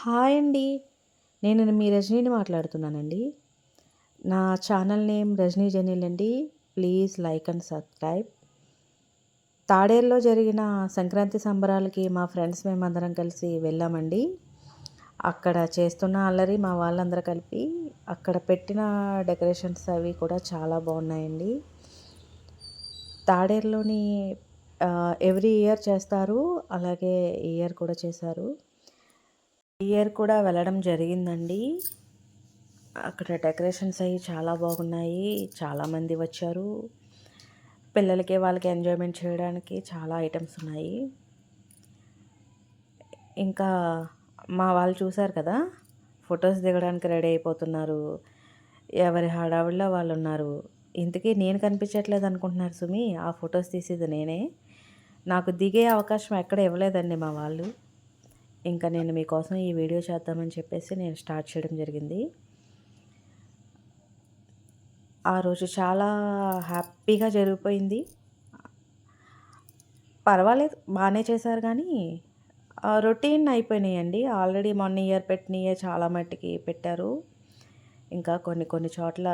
Hi అండి. నేను మీ రజనీని మాట్లాడుతున్నానండి. నా ఛానల్ నేమ్ రజనీ జనీల్ అండి. Please like and subscribe. తాడేరులో జరిగిన సంక్రాంతి సంబరాలకి మా ఫ్రెండ్స్ మేమందరం కలిసి వెళ్ళామండి. అక్కడ చేస్తున్న అల్లరి మా వాళ్ళందరూ కలిపి అక్కడ పెట్టిన డెకరేషన్స్ అవి కూడా చాలా బాగున్నాయండి. తాడేరులోని ఎవ్రీ ఇయర్ చేస్తారు. అలాగే ఇయర్ కూడా చేశారు. ఇయర్ కూడా వెళ్ళడం జరిగిందండి. అక్కడ డెకరేషన్స్ అవి చాలా బాగున్నాయి. చాలామంది వచ్చారు. పిల్లలకి వాళ్ళకి ఎంజాయ్మెంట్ చేయడానికి చాలా ఐటమ్స్ ఉన్నాయి. ఇంకా మా వాళ్ళు చూశారు కదా ఫొటోస్ దిగడానికి రెడీ అయిపోతున్నారు. ఎవరి హడావిడిలో వాళ్ళు ఉన్నారు. ఇంతకీ నేను కనిపించట్లేదు అనుకుంటున్నారు సుమి. ఆ ఫొటోస్ తీసేది నేనే. నాకు దిగే అవకాశం ఎక్కడ ఇవ్వలేదండి మా వాళ్ళు. ఇంకా నేను మీకోసం ఈ వీడియో చేద్దామని చెప్పేసి నేను స్టార్ట్ చేయడం జరిగింది. ఆ రోజు చాలా హ్యాపీగా జరిగిపోయింది. పర్వాలేదు బాగానే చేశారు కానీ రొటీన్ అయిపోయినాయండి. ఆల్రెడీ మొన్న ఇయర్ పెట్టినయే చాలా మట్టికి పెట్టారు. ఇంకా కొన్ని కొన్ని చోట్ల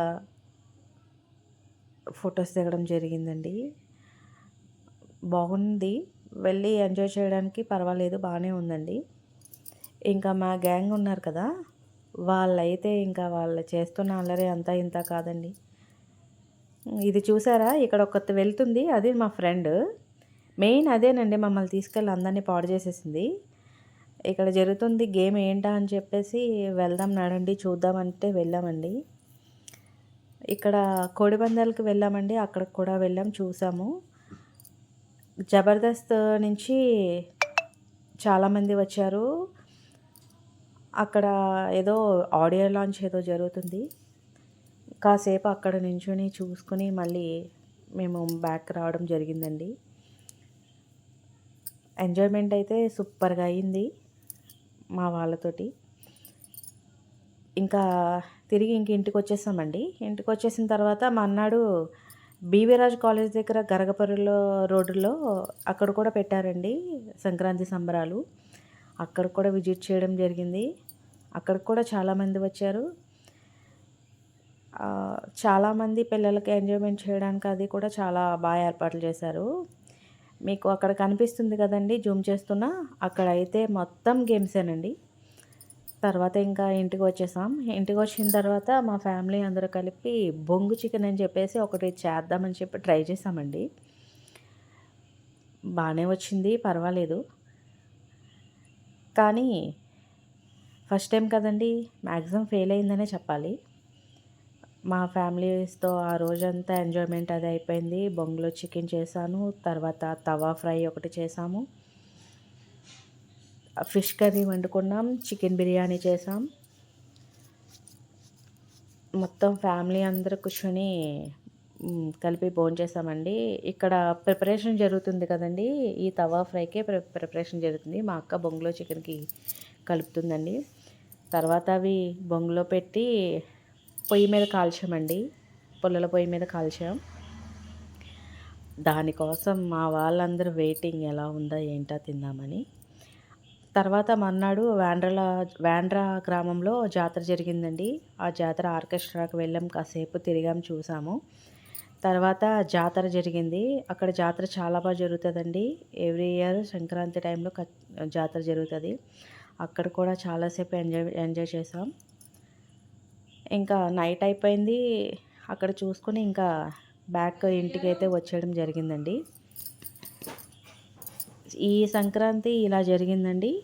ఫొటోస్ దిగడం జరిగిందండి. బాగుంది. వెళ్ళి ఎంజాయ్ చేయడానికి పర్వాలేదు బాగానే ఉందండి. ఇంకా మా గ్యాంగ్ ఉన్నారు కదా వాళ్ళైతే ఇంకా వాళ్ళు చేస్తున్న అల్లరి అంతా ఇంత కాదండి. ఇది చూసారా? ఇక్కడ ఒకటి వెళ్తుంది అది మా ఫ్రెండ్. మెయిన్ అదేనండి మమ్మల్ని తీసుకెళ్ళి అందరినీ పాడు చేసేసింది. ఇక్కడ జరుగుతుంది గేమ్ ఏంటా అని చెప్పేసి వెళ్దాం నడండి చూద్దామంటే వెళ్ళామండి. ఇక్కడ కోడిపందాలకు వెళ్ళామండి అక్కడికి కూడా వెళ్ళాం చూసాము. జబర్దస్త్ నుంచి చాలామంది వచ్చారు. అక్కడ ఏదో ఆడియో లాంచ్ ఏదో జరుగుతుంది. కాసేపు అక్కడ నించుని చూసుకుని మళ్ళీ మేము బ్యాక్ రావడం జరిగిందండి. ఎంజాయ్మెంట్ అయితే సూపర్గా అయింది మా వాళ్ళతోటి. ఇంకా తిరిగి ఇంక ఇంటికి వచ్చేసామండి. ఇంటికి వచ్చేసిన తర్వాత మా అన్నాడు బీవీరాజ్ కాలేజ్ దగ్గర గరగపర్రులో రోడ్డులో అక్కడ కూడా పెట్టారండి సంక్రాంతి సంబరాలు. అక్కడ కూడా విజిట్ చేయడం జరిగింది. అక్కడికి కూడా చాలామంది వచ్చారు. చాలామంది పిల్లలకి ఎంజాయ్మెంట్ చేయడానికి అది కూడా చాలా బాగా ఏర్పాట్లు చేశారు. మీకు అక్కడ కనిపిస్తుంది కదండి జూమ్ చేస్తున్నా. అక్కడ అయితే మొత్తం గేమ్సేనండి తర్వాత ఇంకా ఇంటికి వచ్చేసాం. ఇంటికి వచ్చిన తర్వాత మా ఫ్యామిలీ అందరూ కలిపి బొంగు చికెన్ అని చెప్పేసి ఒకటి చేద్దామని చెప్పి ట్రై చేసామండి. బాగానే వచ్చింది పర్వాలేదు. కానీ ఫస్ట్ టైం కదండి మ్యాక్సిమం ఫెయిల్ అయిందనే చెప్పాలి. మా ఫ్యామిలీస్తో ఆ రోజంతా ఎంజాయ్మెంట్ అది అయిపోయింది. బొంగులో చికెన్ చేశాను తర్వాత తవా ఫ్రై ఒకటి చేసాము ఫిష్ కర్రీ వండుకున్నాం చికెన్ బిర్యానీ చేసాం మొత్తం ఫ్యామిలీ అందరూ కూర్చొని కలిపి భోజనం చేసామండి ఇక్కడ ప్రిపరేషన్ జరుగుతుంది కదండి ఈ తవా ఫ్రైకే ప్రిపరేషన్ జరుగుతుంది. మా అక్క బొంగులో చికెన్కి కలుపుతుందండి. తర్వాత అవి బొంగులో పెట్టి పొయ్యి మీద కాల్చామండి. పుల్లల పొయ్యి మీద కాల్చాం. దానికోసం మా వాళ్ళందరూ వెయిటింగ్ ఎలా ఉందా ఏంటో తిందామని. తర్వాత మన్నాడు వ్యాండ్రల వ్యాండ్రా గ్రామంలో జాతర జరిగిందండి. ఆ జాతర ఆర్కెస్ట్రాకి వెళ్ళాం కాసేపు తిరిగాం చూసాము. తర్వాత జాతర జరిగింది. అక్కడ జాతర చాలా బాగా జరుగుతుందండి. ఎవ్రీ ఇయర్ సంక్రాంతి టైంలో జాతర జరుగుతుంది. అక్కడ కూడా చాలాసేపు ఎంజాయ్ ఎంజాయ్ చేసాం. ఇంకా నైట్ అయిపోయింది. అక్కడ చూసుకుని ఇంకా బ్యాక్ ఇంటికి అయితే వచ్చేయడం జరిగిందండి. ఈ సంక్రాంతి ఇలా జరిగిందండి.